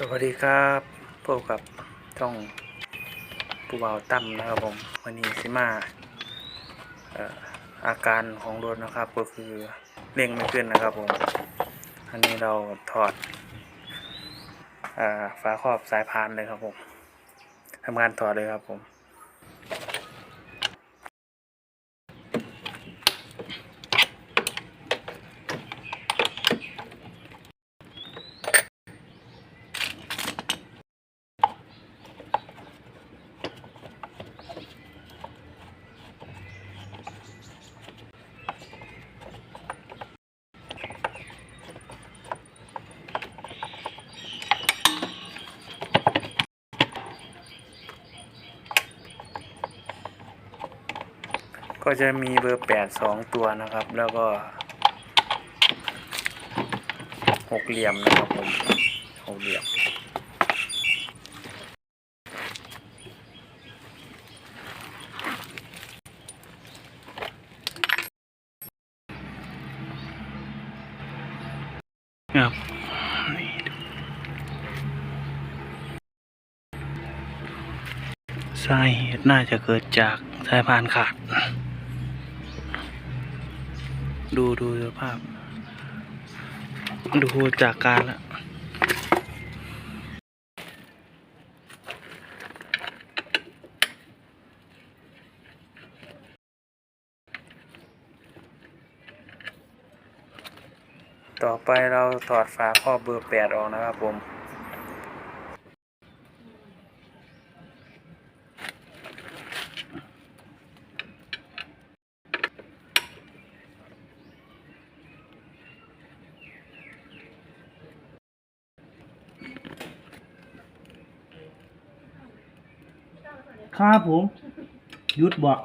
สวัสดีครับพบกับช่องปูเบาตั้มนะครับผมวันนี้ซิมาอาการของรถนะครับก็คือเร่งไม่ขึ้นนะครับผม อันนี้เราถอดอฝาครอบสายพานเลยครับผมทำงานถอดเลยครับผม ก็จะมีเบอร์แปดสองตัวนะครับ แล้วก็หกเหลี่ยมนะครับผมหกเหลี่ยมครับสาเหตุน่าจะเกิดจากสายพานขาด ดูดูสภาพ ดูจากการละต่อไปเราถอดฝาครอบเบอร์แปดออกนะครับผม ครับผมยุดบอก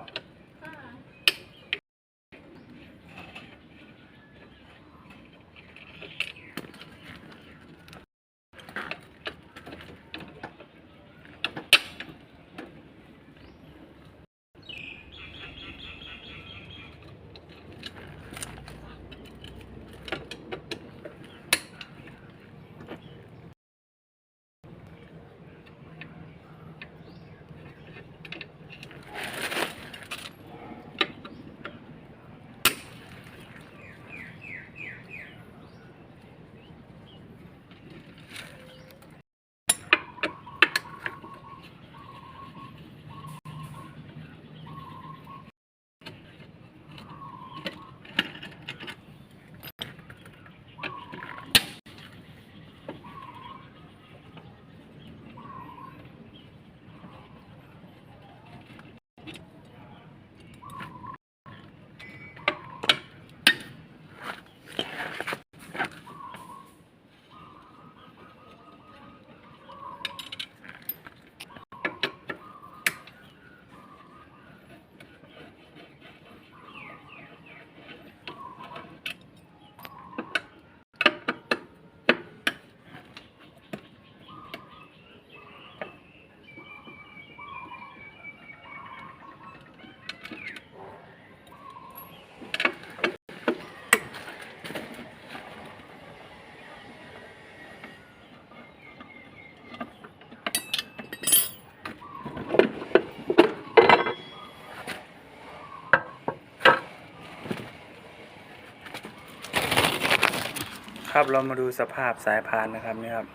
ครับเรามาดูสภาพสายพานนะครับนี่ครับ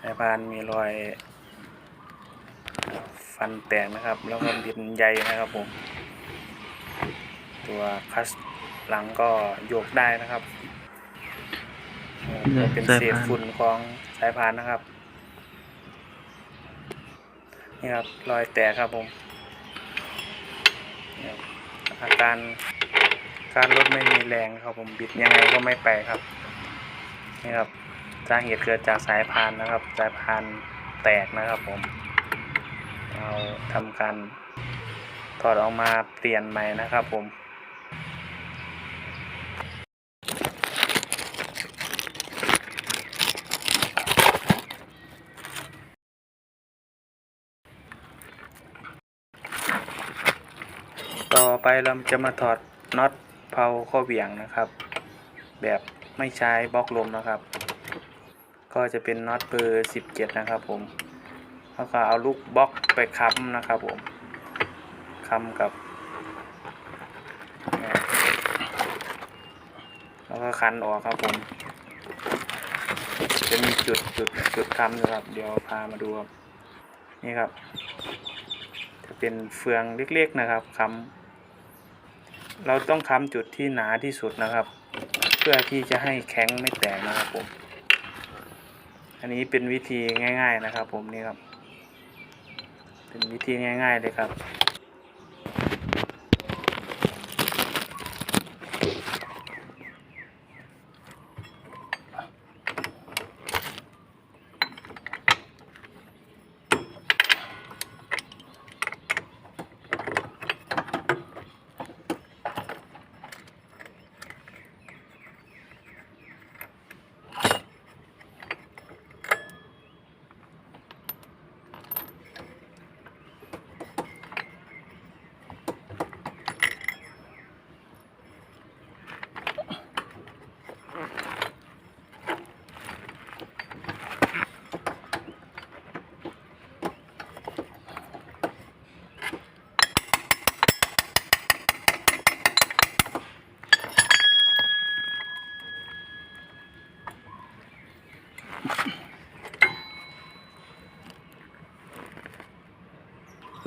สายพานมีรอยฟันแตกนะครับ แล้วก็บินใยนะครับผม ตัวคัสหลังก็โยกได้นะครับเออก็เป็นเศษฝุ่นของสายพานนะครับนี่ครับรอยแตกครับผมนี่ครับอาการการรถไม่มีแรงครับผมบิดยังไงก็ไม่ไปครับ นี่ครับสาเหตุเกิดจากสายพานนะครับ สายพานแตกนะครับผม เราทำการถอดออกมาเปลี่ยนใหม่นะครับผมต่อไปเราจะมาถอดน็อตเพลาข้อเหวี่ยงนะครับ แบบ ไม่ใช้บล็อกลมนะครับ ก็จะเป็นน็อตเบอร์สิบเจ็ดนะครับผมแล้วก็เอาลูกบล็อกไปค้ำนะครับผมค้ำกับแล้วก็คันออกครับผม จะมีจุดจุดจุดค้ำนะครับ เดี๋ยวพามาดูครับ นี่ครับ จะเป็นเฟืองเล็กๆนะครับค้ำเราต้องค้ำจุดที่หนาที่สุดนะครับ เพื่อที่จะให้แข็งไม่แตกนะครับผม อันนี้เป็นวิธีง่าย ๆนะครับ ผมนี่ครับ เป็นวิธีง่าย ๆเลยครับ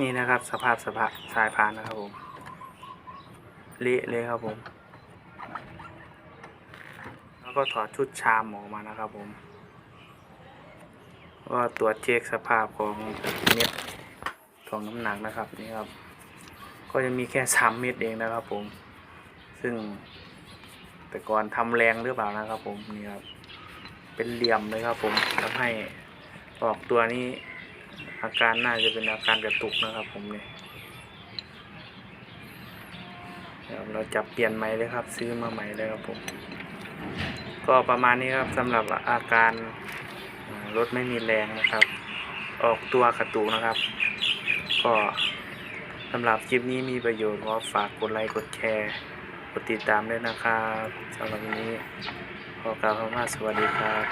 นี่นะครับ สภาพสภาพสายพานนะครับผมเละเลยครับผม แล้วก็ถอดชุดชามออกมานะครับผมก็ตรวจเช็คสภาพของเม็ดของน้ำหนักนะครับนี่ครับ ก็จะมีแค่สามเม็ดเองนะครับผม ซึ่งแต่ก่อนทำแรงหรือเปล่านะครับผมนี่ครับเป็นเหลี่ยมเลยครับผมทำให้ออกตัวนี้ อาการน่าจะเป็นอาการกระตุกนะครับ ผมเนี่ยเราจับเปลี่ยนใหม่เลยครับ ซื้อมาใหม่เลยครับผม ก็ประมาณนี้ครับสำหรับอาการรถไม่มีแรงนะครับ ออกตัวกระตุกนะครับ ก็สำหรับคลิปนี้มีประโยชน์ก็ฝากกดไลค์กดแชร์กดติดตามด้วยนะครับสำหรับวันนี้ขอกล่าวคำว่าสวัสดีครับ